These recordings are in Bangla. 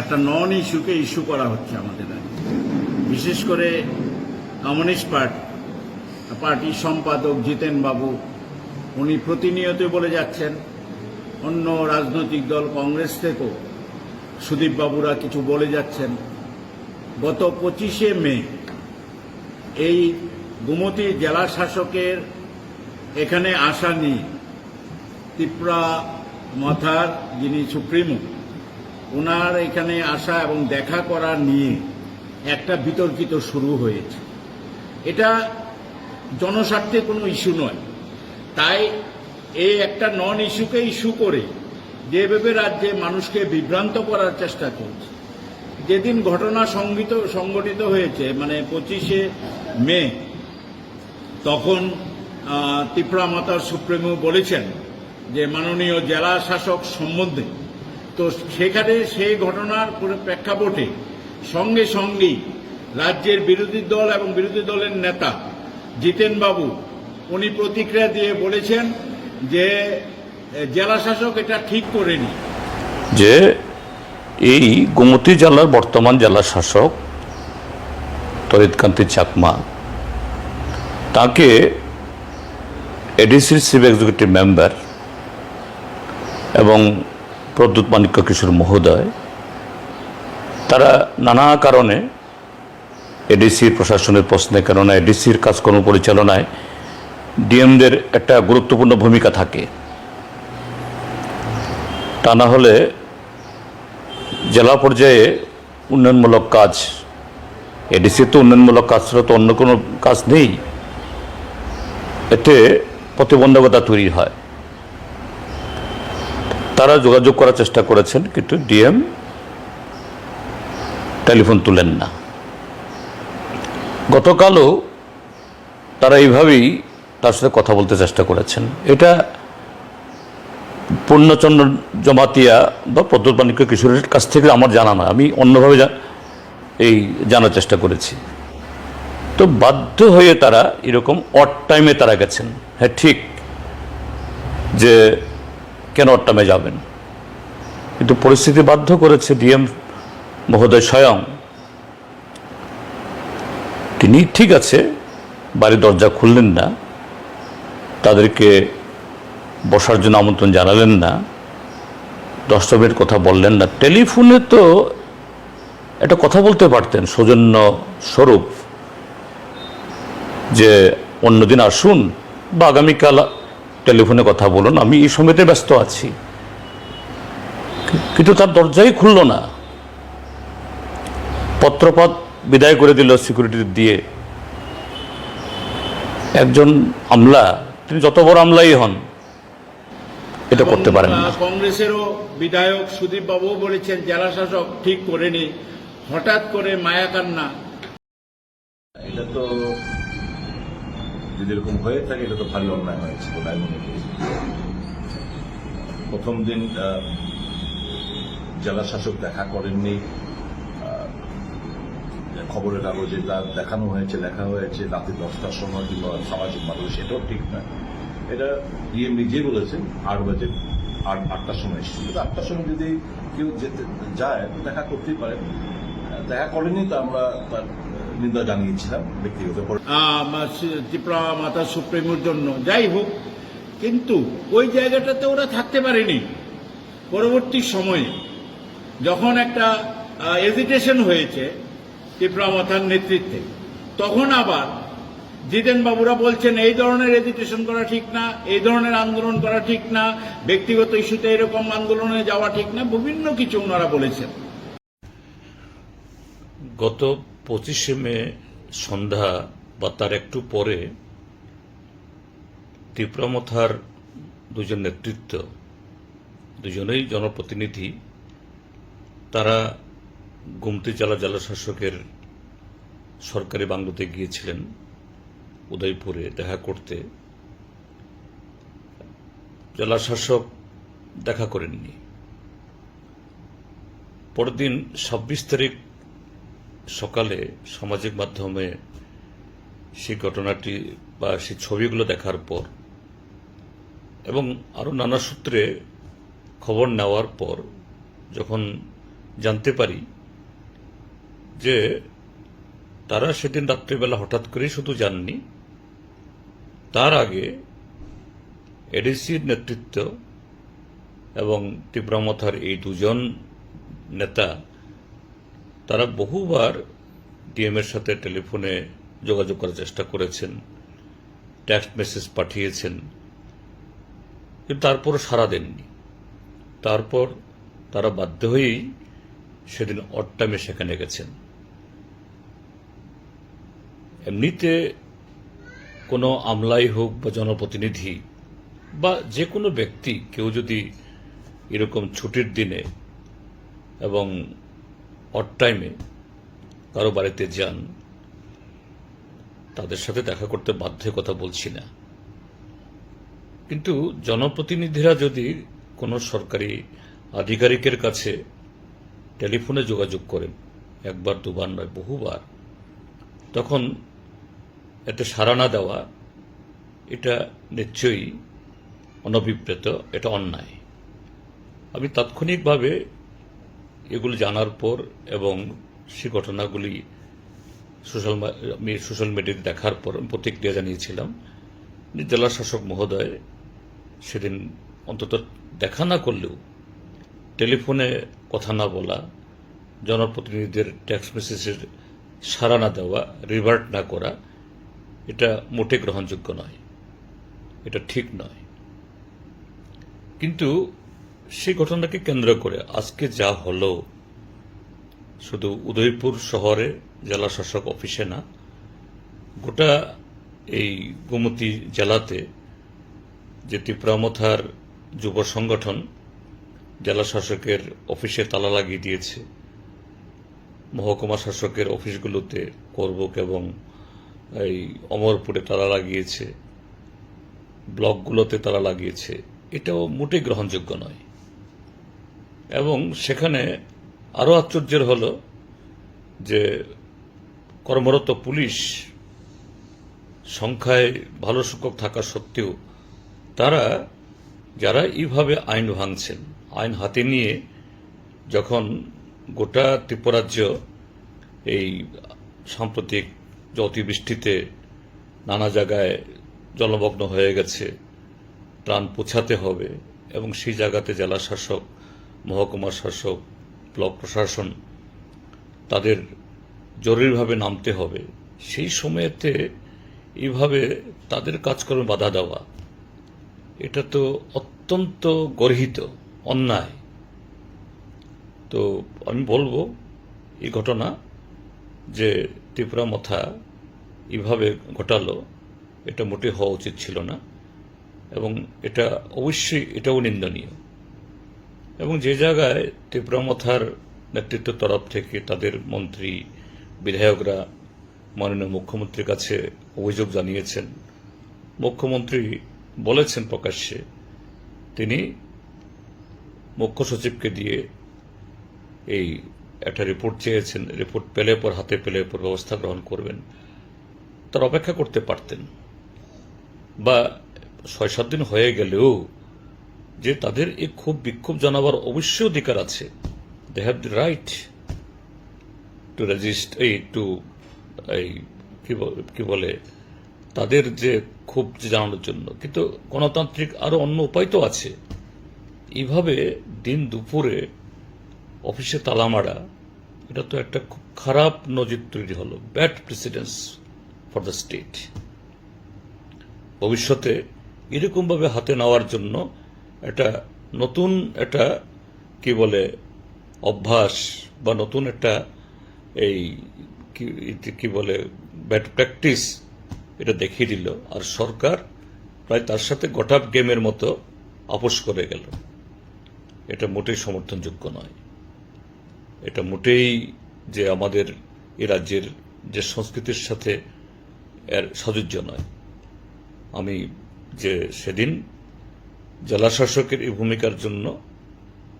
একটা নন ইস্যুকে ইস্যু করা হচ্ছে আমাদের বিশেষ করে কমিউনিস্ট পার্টি পার্টির সম্পাদক জিতেন বাবু উনি প্রতিনিয়ত বলে যাচ্ছেন, অন্য রাজনৈতিক দল কংগ্রেস থেকেও সুদীপ বাবুরা কিছু বলে যাচ্ছেন। গত পঁচিশে মে এই গুমতি জেলা শাসকের এখানে আসা নিয়ে ত্রিপুরা মাথার যিনি সুপ্রিমো ওনার এখানে আসা এবং দেখা করা নিয়ে একটা বিতর্কিত শুরু হয়েছে। এটা জনস্বার্থে কোনো ইস্যু নয়। তাই এই একটা নন ইস্যুকে ইস্যু করে যেভাবে রাজ্যে মানুষকে বিভ্রান্ত করার চেষ্টা চলছে যেদিন ঘটনা সংগীত, সংগঠিত হয়েছে মানে পঁচিশে মে, তখন ত্রিপুরা মাতার সুপ্রিমো বলেছেন যে মাননীয় জেলা শাসক সম্বন্ধে তো সেখানে সেই ঘটনার পুরো- প্রেক্ষাপটে সঙ্গে সঙ্গেই রাজ্যের বিরোধী দল এবং বিরোধী দলের নেতা জিতেন বাবু উনি প্রতিক্রিয়া দিয়ে বলেছেন যে জেলা শাসক এটা ঠিক করেনি। যে এই গোমতী জেলার বর্তমান জেলা শাসক তরিতকান্তি চাকমা, তাকে এডিসির চিফ এক্সিকিউটিভ মেম্বার এবং প্রদ্যুৎ মাণিক্য কিশোর মহোদয়, তারা নানা কারণে এডিসির প্রশাসনের প্রশ্নে, কেননা এডিসির কাজকর্ম পরিচালনায় ডিএমদের একটা গুরুত্বপূর্ণ ভূমিকা থাকে। তা না হলে জেলা পর্যায়ে উন্নয়নমূলক কাজ, এডিসি তো উন্নয়নমূলক কাজ ছাড়া তো অন্য কোনো কাজ নেই। এতে প্রতিবন্ধকতা তৈরি হয়। তারা যোগাযোগ করার চেষ্টা করেছেন, কিন্তু ডিএম টেলিফোন তুলেন না। গতকালও তারা এইভাবেই তার সাথে কথা বলতে চেষ্টা করেছেন। এটা পূর্ণচন্দ্র জমাতিয়া বা প্রদ্যোৎ মাণিক্য কিশোরের কাছ থেকে আমার জানা না আমি অন্যভাবে এই জানার চেষ্টা করেছি। তো বাধ্য হয়ে তারা এরকম অট টাইমে তারা গেছেন। হ্যাঁ ঠিক যে কেন অট টাইমে যাবেন? কিন্তু পরিস্থিতি বাধ্য করেছে ডিএম মহোদয় স্বয়ং। তিনি ঠিক আছে, বাড়ির দরজা খুললেন না, তাদেরকে বসার জন্য আমন্ত্রণ জানালেন না মিনিট কথা বললেন না। টেলিফোনে তো একটা কথা বলতে পারতেন, সৌজন্য স্বরূপ, যে অন্যদিন আসুন, বা আগামীকাল টেলিফোনে কথা বলুন আমি এই সময়তে ব্যস্ত আছি। কিন্তু তার দরজাই খুলল না। পত্রপাত বিদায় করে দিল সিকিউরিটি দিয়ে। একজন আমলা তিনি যত বড় আমলাই হন এটা করতে পারেন না। কংগ্রেসেরও বিধায়ক সুদীপ বাবুও বলেছেন জেলা শাসক ঠিক করেনি। হঠাৎ করে মায়া কান্না। এটা তো যদি এরকম হয়ে থাকে, এটা তো ভারী অন্যায় হয়েছে বলে মনে করি। প্রথম দিন জেলা শাসক দেখা করেননি। খবরের কাগজে তা দেখানো হয়েছে, লেখা হয়েছে, রাতে দশটার সময় কিংবা সামাজিক মাধ্যমে সেটাও ঠিক না এটা ডিএম নিজে বলেছেন, আট বাজে, আট, আটটার সময় এসেছিল। কিন্তু আটটার সময় যদি কেউ যেতে যায়, দেখা করতেই পারে। দেখা করেনি তো আমরা তার নিন্দা জানিয়েছিলাম ব্যক্তিগত পর- আহ, মা- ত্রিপুরা মাতা সুপ্রিমোর জন্য। যাই হোক কিন্তু ওই জায়গাটাতে ওরা থাকতে পারেনি। পরবর্তী সময়ে যখন একটা এজিটেশন হয়েছে ত্রিপুরা মাতার নেতৃত্বে তখন আবার জিতেন বাবুরা বলছেন এই ধরনের এজিটেশন করা ঠিক না এই ধরনের আন্দোলন করা ঠিক না ব্যক্তিগত ইস্যুতে এরকম আন্দোলনে যাওয়া ঠিক না। বিভিন্ন কিছু ওনারা বলেছেন। গত পঁচিশে মে সন্ধ্যা বা তার একটু পরে ত্রিপুরামথার দুজন নেতৃত্ব, দুজনেই জনপ্রতিনিধি, তারা গুমতি জেলা জেলা শাসকের সরকারি বাংলোতে গিয়েছিলেন উদয়পুরে দেখা করতে। জেলা শাসক দেখা করেননি। পরের দিন ছাব্বিশ তারিখ সকালে সামাজিক মাধ্যমে সেই ঘটনাটি বা সেই ছবিগুলো দেখার পর এবং আরও নানা সূত্রে খবর নেওয়ার পর যখন জানতে পারি যে তারা সেদিন রাত্রিবেলা হঠাৎ করেই শুধু যাননি, তার আগে এডিসির নেতৃত্ব এবং তীব্রমথার এই দুজন নেতা তারা বহুবার ডিএমের সাথে টেলিফোনে যোগাযোগ করার চেষ্টা করেছেন টেক্সট মেসেজ পাঠিয়েছেন, কিন্তু তারপর সাড়া দেননি। তারপর তারা বাধ্য হয়েই সেদিন অড টাইমে সেখানে গেছেন। এমনিতে কোনো আমলাই হোক বা জনপ্রতিনিধি বা যে কোনো ব্যক্তি কেউ যদি এরকম ছুটির দিনে এবং অড টাইমে কারও বাড়িতে যান। তাদের সাথে দেখা করতে বাধ্য কথা বলছি না। কিন্তু জনপ্রতিনিধিরা যদি কোনো সরকারি আধিকারিকের কাছে টেলিফোনে যোগাযোগ করেন, একবার, দুবার নয়, বহুবার, তখন এতে সাড়া না দেওয়া, এটা নিশ্চয়ই অনভিপ্রেত, এটা অন্যায়। আমি তাৎক্ষণিকভাবে এগুলো জানার পর এবং সে ঘটনাগুলি সোশ্যাল সোশ্যাল মিডিয়াতে দেখার পর প্রতিক্রিয়া জানিয়েছিলাম। জেলা শাসক মহোদয় সেদিন অন্তত দেখা না করলেও টেলিফোনে কথা না বলা, জনপ্রতিনিধিদের টেক্সট মেসেজের সাড়া না দেওয়া রিভার্ট না করা, এটা মোটে গ্রহণযোগ্য নয়। এটা ঠিক নয়। কিন্তু সেই ঘটনাকে কেন্দ্র করে আজকে যা হলো, শুধু উদয়পুর শহরে জেলা শাসক অফিসে না, গোটা এই গোমতী জেলাতে যে ত্রিপুরামথার যুব সংগঠন জেলা শাসকের অফিসে তালা লাগিয়ে দিয়েছে, মহকুমা শাসকের অফিসগুলোতে করবক এবং এই অমরপুরে তালা লাগিয়েছে, ব্লকগুলোতে তালা লাগিয়েছে, এটাও মোটেই গ্রহণযোগ্য নয়। এবং সেখানে আরও আশ্চর্যের হল যে কর্মরত পুলিশ সংখ্যায় ভালো সংখ্যক থাকা সত্ত্বেও তারা, যারা এইভাবে আইন ভাঙছেন, আইন হাতে নিয়ে যখন গোটা ত্রিপুরাজ্য এই সাম্প্রতিক অতিবৃষ্টিতে নানা জায়গায় জলমগ্ন হয়ে গেছে প্রাণ পোছাতে হবে এবং সেই জায়গাতে জেলা শাসক মহকুমা শাসক, ব্লক প্রশাসন তাদের জরুরিভাবে নামতে হবে। সেই সময়েতে এইভাবে তাদের কাজকর্মে বাধা দেওয়া, এটা তো অত্যন্ত গর্হিত, অন্যায়। তো আমি বলব এই ঘটনা যে ত্রিপুরা মথা এভাবে ঘটালো, এটা মোটে হওয়া উচিত ছিল না এবং এটা অবশ্যই এটাও নিন্দনীয়। এবং যে জায়গায় ত্রিপুরা মথার নেতৃত্বের তরফ থেকে তাদের মন্ত্রী, বিধায়করা, মাননীয় মুখ্যমন্ত্রীর কাছে অভিযোগ জানিয়েছেন। মুখ্যমন্ত্রী বলেছেন প্রকাশ্যে, তিনি মুখ্য সচিবকে দিয়ে এই একটা রিপোর্ট চেয়েছেন, রিপোর্ট পেলে পর, হাতে পেলে পর ব্যবস্থা গ্রহণ করবেন। তার অপেক্ষা করতে পারতেন। বা ছয় সাত দিন হয়ে গেলেও যে তাদের এ খুব বিক্ষোভ জানাবার অবশ্যই অধিকার আছে। They have the right to resist এই টু এই, কি বল- তাদের যে ক্ষোভ জানানোর জন্য। কিন্তু গণতান্ত্রিক আরও অন্য উপায় তো আছে। এইভাবে দিন দুপুরে অফিসে তালা মারা, এটা তো একটা খুব খারাপ নজির তৈরি হলো। Bad precedence for the state ভবিষ্যতে এরকমভাবে হাতে নেওয়ার জন্য একটা নতুন একটা, কি বলে, অভ্যাস বা নতুন একটা এই কি- বলে ব্যাড প্র্যাকটিস এটা দেখিয়ে দিল। আর সরকার প্রায় তার সাথে গোটাপ গেমের মতো আপোষ করে গেল। এটা মোটেই সমর্থনযোগ্য নয়। এটা মোটেই যে আমাদের এ রাজ্যের যে সংস্কৃতির সাথে এর সাযুজ্য নয়। আমি যে সেদিন জেলা শাসকের এই ভূমিকার জন্য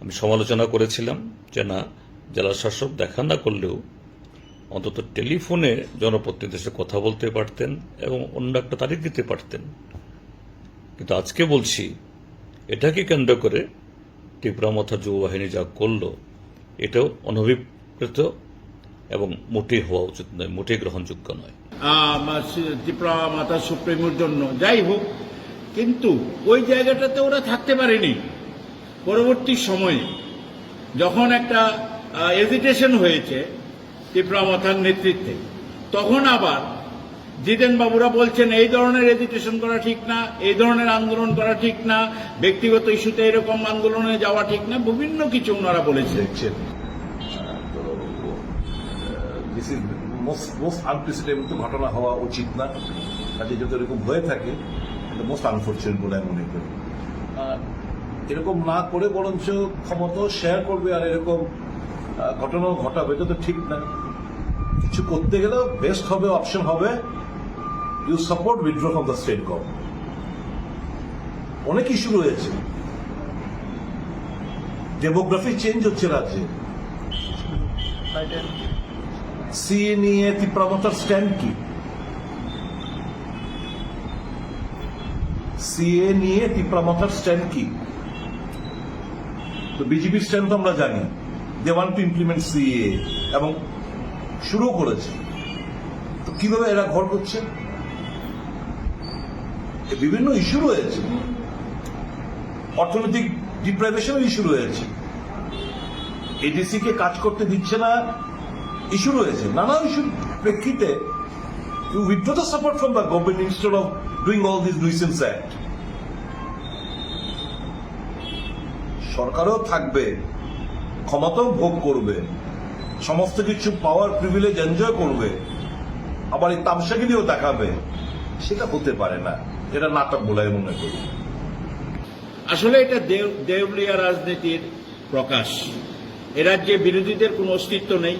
আমি সমালোচনা করেছিলাম যে না, জেলাশাসক দেখা না করলেও অন্তত টেলিফোনে জনপ্রতিনিধিদের সাথে কথা বলতে পারতেন এবং অন্য একটা তারিখ দিতে পারতেন। কিন্তু আজকে বলছি, এটাকে কেন্দ্র করে ত্রিপুরা মথা যুব বাহিনী যা করল, এটাও অনভিপ্রেত এবং মোটেই হওয়া উচিত নয়, মোটেই গ্রহণযোগ্য নয়। ত্রিপুরা মাতা সুপ্রিমোর জন্য। যাই হোক কিন্তু ওই জায়গাটাতে ওরা থাকতে পারেনি। পরবর্তী সময়ে যখন একটা এজিটেশন হয়েছে ত্রিপুরা মাতার নেতৃত্বে, তখন আবার জিতেন বাবুরা বলছেন, এই ধরনের এজিটেশন করা ঠিক না, এই ধরনের আন্দোলন করা ঠিক না, ব্যক্তিগত ইস্যুতে এরকম আন্দোলনে যাওয়া ঠিক না, বিভিন্ন কিছু ওনারা ইজ মোস্ট মোস্ট ঘটনা হওয়া উচিত না। কাজে যদি এরকম হয়ে থাকে এটা মোস্ট আনফর্চুনেট বলে আমি মনে করি। এরকম না করে বরঞ্চ ক্ষমতাও শেয়ার করবে আর এরকম ঘটনাও ঘটাবে এটা তো ঠিক না। কিছু করতে গেলেও বেস্ট হবে অপশন হবে you support withdraw from the state government অনেক ইস্যু রয়েছে। ডেমোগ্রাফি চেঞ্জ হচ্ছে রাজ্যে। সিএ নিয়ে তীব্রমতার স্ট্যান্ড কি? সিএ নিয়ে তীব্রমতার স্ট্যান্ড কি? তো বিজেপির স্ট্যান্ড তো আমরা জানি। They want to implement CA এবং শুরু করেছে। তো কীভাবে এরা ঘর করছে? বিভিন্ন ইস্যু রয়েছে। অর্থনৈতিক ডিপ্রাইভেশনের ইস্যু রয়েছে। এডিসি কে কাজ করতে দিচ্ছে না ইস্যু রয়েছে। নানা ইস্যুর প্রেক্ষিতে you withdraw the support from the government instead of doing all this nuisance act সরকারও থাকবে, ক্ষমতাও ভোগ করবে, সমস্ত কিছু পাওয়ার প্রিভিলেজ এনজয় করবে, আবার এই তামসাগিরিও দেখাবে। সেটা হতে পারে না। এটা নাটক বলে মনে করি। আসলে এটা দেউ দেউলিয়া রাজনীতির প্রকাশ। এ রাজ্যে বিরোধীদের কোনো অস্তিত্ব নেই।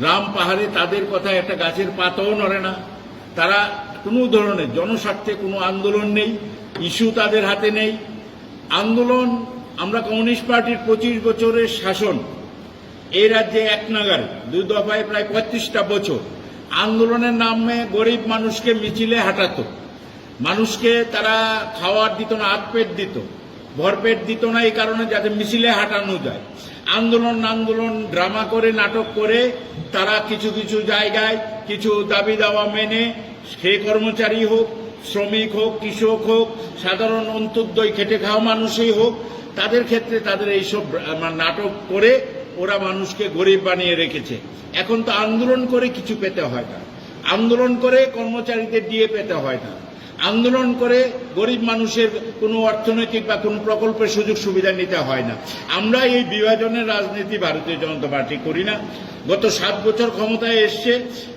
গ্রাম পাহাড়ে তাদের কথা একটা গাছের পাতাও নড়ে না। তারা কোনো ধরনের জনস্বার্থে কোনো আন্দোলন নেই, ইস্যু তাদের হাতে নেই। আন্দোলন আমরা কমিউনিস্ট পার্টির পঁচিশ বছরের শাসন। এই রাজ্যে এক নাগারে দুই দফায় প্রায় পঁয়ত্রিশটা বছর আন্দোলনের নামে গরিব মানুষকে মিছিলে হাঁটাতো। মানুষকে তারা খাওয়ার দিত না পেট দিত ভরপেট দিত না এই কারণে যাতে মিছিলে হাঁটানো যায়। আন্দোলন আন্দোলন, ড্রামা করে, নাটক করে তারা কিছু কিছু জায়গায় কিছু দাবি দাওয়া মেনে সে কর্মচারী হোক শ্রমিক হোক কৃষক হোক সাধারণ অন্তর্দয় খেটে খাওয়া মানুষই হোক তাদের ক্ষেত্রে তাদের এইসব আহ, নাটক করে ওরা মানুষকে গরিব বানিয়ে রেখেছে। এখন তো আন্দোলন করে কিছু পেতে হয় না। আন্দোলন করে কর্মচারীদের দিয়ে পেতে হয় না। আন্দোলন করে গরিব মানুষের কোনো অর্থনৈতিক বা কোনো প্রকল্পের সুযোগ সুবিধা নিতে হয় না। আমরা এই বিভাজনের রাজনীতি ভারতীয় জনতা পার্টি করি না। গত সাত বছর ক্ষমতায় এসছে,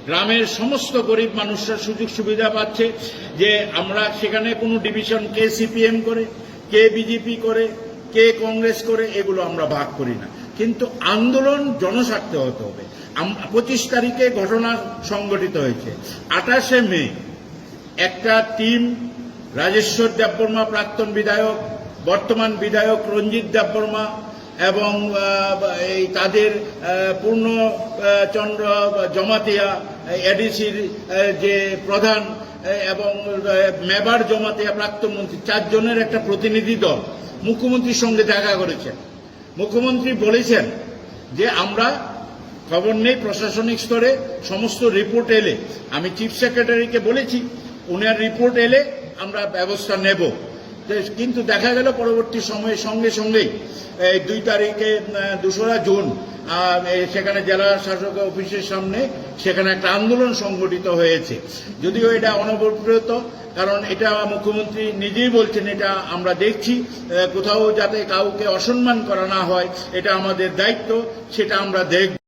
গ্রামের সমস্ত গরিব মানুষরা সুযোগ সুবিধা পাচ্ছে যে আমরা সেখানে কোনো ডিভিশন কে সিপিএম করে, কে বিজেপি করে, কে কংগ্রেস করে, এগুলো আমরা ভাগ করি না। কিন্তু আন্দোলন জনস্বার্থে হতে হবে। পঁচিশ তারিখে ঘটনা সংগঠিত হয়েছে। আঠাশে মে একটা টিম রাজেশ্বর দেববর্মা প্রাক্তন বিধায়ক, বর্তমান বিধায়ক রঞ্জিত দেববর্মা এবং এই তাদের পূর্ণ চন্দ্র জমাতিয়া এডিসির যে প্রধান এবং মেবার জমাতিয়া প্রাক্তন মন্ত্রী, চারজনের একটা প্রতিনিধি দল মুখ্যমন্ত্রীর সঙ্গে দেখা করেছেন। মুখ্যমন্ত্রী বলেছেন যে আমরা খবর নেই প্রশাসনিক স্তরে, সমস্ত রিপোর্ট এলে, আমি চিফ সেক্রেটারিকে বলেছি উনার রিপোর্ট এলে আমরা ব্যবস্থা নেব। কিন্তু দেখা গেল পরবর্তী সময়ে সঙ্গে সঙ্গেই এই দুই তারিখে দোসরা জুন সেখানে জেলা শাসক অফিসের সামনে সেখানে একটা আন্দোলন সংগঠিত হয়েছে। যদিও এটা অনবরত, কারণ এটা মুখ্যমন্ত্রী নিজেই বলছেন, এটা আমরা দেখছি কোথাও যাতে কাউকে অসম্মান করা না হয়, এটা আমাদের দায়িত্ব, সেটা আমরা দেখব।